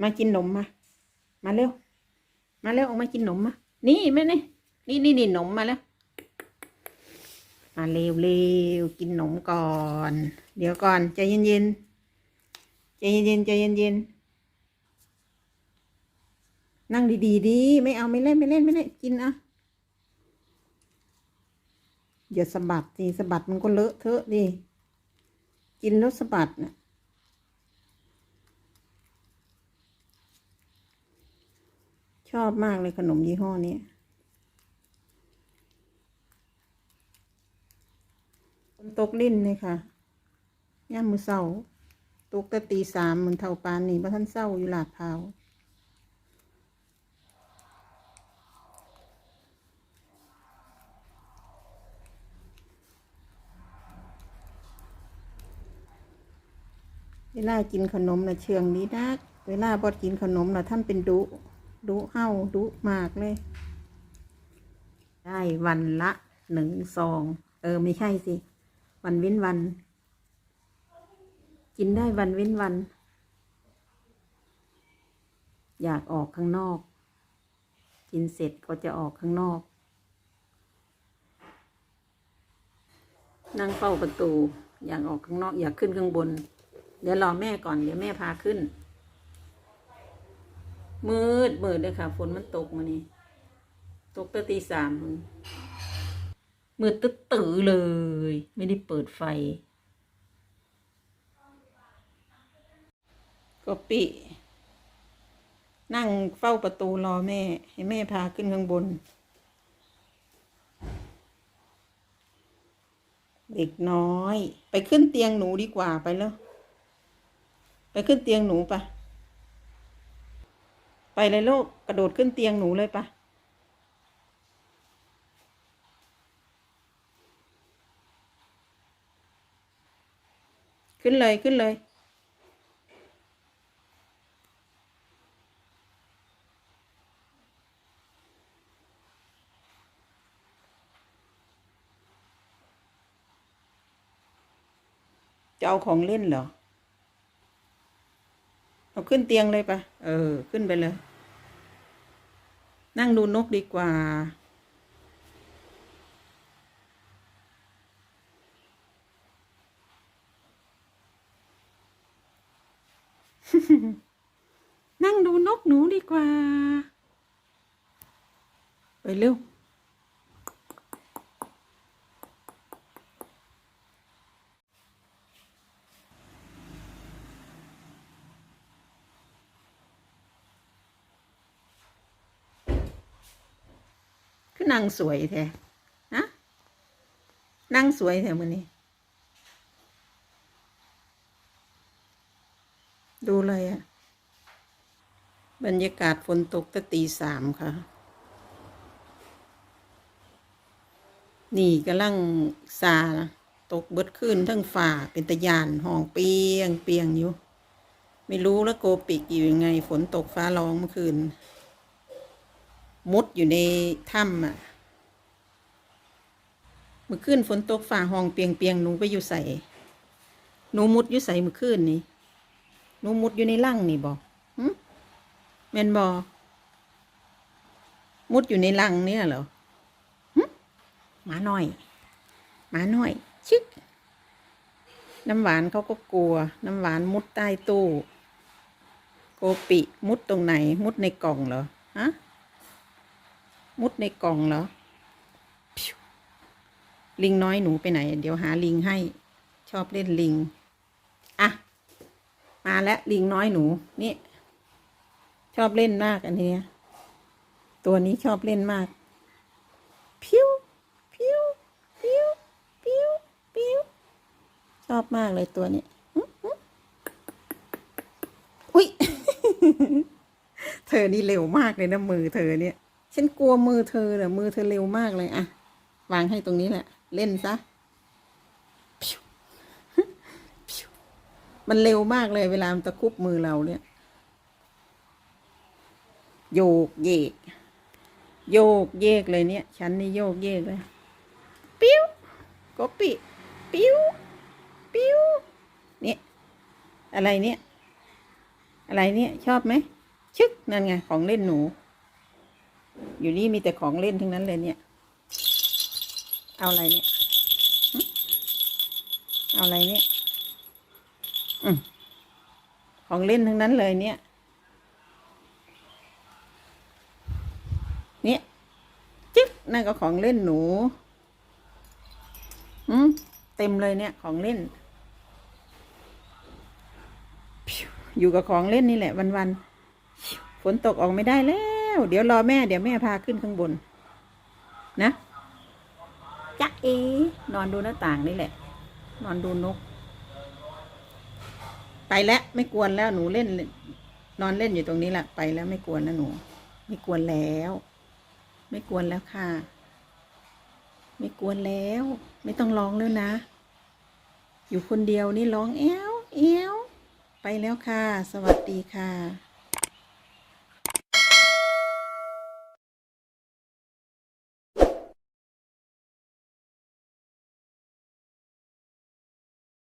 มากินนมมา มาเร็ว มาเร็วออกมากินนมมา นี่แม่นี่นี่นี่นี่นมมาแล้ว มาเร็วเร็วกินนมก่อน เดี๋ยวก่อนใจเย็นเย็นใจเย็นเย็นใจเย็นเย็นนั่งดีๆดีไม่เอาไม่เล่นไม่เล่นไม่เล่นกินอะอย่าสะบัดสิสะบัดมันก็เลอะเทอะดิกินแล้วสะบัดน่ะ ชอบมากเลยขนมยี่ห้อนี้ฝนตกลิ้นเลยค่ะย่ามมือเศร้าตกต่ตีสามเหมือนเท่าปานนี่พระท่านเศร้าอยู่หลาดพราวเวลากินขนมนะเชืองดีนัก เวลาบอดกินขนมนะท่านเป็นดุ ดุเฮาดุมากเลย ได้วันละหนึ่งซอง เออไม่ใช่สิ วันเว้นวัน กินได้วันเว้นวัน อยากออกข้างนอก กินเสร็จก็จะออกข้างนอก นั่งเฝ้าประตู อยากออกข้างนอก อยากขึ้นข้างบน เดี๋ยวรอแม่ก่อน เดี๋ยวแม่พาขึ้น มืดมืดเลยค่ะ ฝนมันตกมานี่ตกตั้งตีสามมืดตึ๊ดตือเลย ไม่ได้เปิดไฟก็ปิ นั่งเฝ้าประตูรอแม่ ให้แม่พาขึ้นข้างบน เด็กน้อย ไปขึ้นเตียงหนูดีกว่าไปแล้ว ไปขึ้นเตียงหนูปะ ไปเลยลูกกระโดดขึ้นเตียงหนูเลยปะขึ้นเลยขึ้นเลย จะเอาของเล่นเหรอ เอาขึ้นเตียงเลยปะเออ ขึ้นไปเลย นั่งดูนกดีกว่า นั่งดูนกหนูดีกว่า ไปเร็วือนั่งสวยแท้นะนั่งสวยแท้มือนี้ ดูเลยอะบรรยากาศฝนตกตั้งตีสามค่ะ นี่กำลังซาตกเบิดขึ้นทั้งฝ่าเป็นตะยานห้องเปียงเปียงอยู่ ไม่รู้แล้วโกปิกอยู่ยังไง ฝนตกฟ้าร้องเมื่อคืน มุดอยู่ในถ้ำอะมื่อคืนฝนตกฝ่าห้องเปียงเปียงหนูไปอยู่ใส่หนูมุดอยู่ใส่มื่อคืนนี่หนูมุดอยู่ในร่างนี่บอกแมนบอมุดอยู่ในรังเนี่ยเหรอหึหมาหน่อย หมาหน่อย ชึก น้ำหวานเขาก็กลัว น้ำหวานมุดใต้ตู้ โกปิ มุดตรงไหน มุดในกล่องเหรอ ฮะ มุดในกล่องเหรอ ลิงน้อยหนูไปไหน เดี๋ยวหาลิงให้ ชอบเล่นลิง อะ มาแล้วลิงน้อยหนู นี่ ชอบเล่นมากอันนี้ ตัวนี้ชอบเล่นมาก พิวพิวพิวพิวพิวชอบมากเลยตัวนี้อื้อหืออุ้ยเธอนี่เร็วมากเลยนะมือเธอเนี่ย ฉันกลัวมือเธอเนี่ยมือเธอเร็วมากเลยอะวางให้ตรงนี้แหละ เล่นซะมันเร็วมากเลยเวลามันตะคุบมือเราเนี่ย โยกเยก โยกเยกเลยเนี่ย ฉันนี่โยกเยกเลยปิ้วกบปิปิ้วปิ้วเนี่ยอะไรเนี่ย อะไรเนี่ย ชอบไหมชึกนั่นไงของเล่นหนู อยู่นี่มีแต่ของเล่นทั้งนั้นเลยเนี่ย เอาอะไรเนี่ย เอาอะไรเนี่ยอืมของเล่นทั้งนั้นเลยเนี่ย เนี่ยจึ๊กนั่นก็ของเล่นหนูอืมเต็มเลยเนี่ยของเล่น อยู่กับของเล่นนี่แหละวันๆฝนตกออกไม่ได้แล้ว เดี๋ยวรอแม่เดี๋ยวแม่พาขึ้นข้างบน นะจ๊ะเอนอนดูหน้าต่างนี่แหละ นอนดูนก ไปแล้วไม่กวนแล้วหนูเล่น นอนเล่นอยู่ตรงนี้แหละไปแล้วไม่กวนแล้วหนู ไม่กวนแล้ว ไม่กวนแล้วค่ะ ไม่กวนแล้ว ไม่ต้องร้องแล้วนะ อยู่คนเดียวนี่ร้องแอวแอวไปแล้วค่ะ สวัสดีค่ะ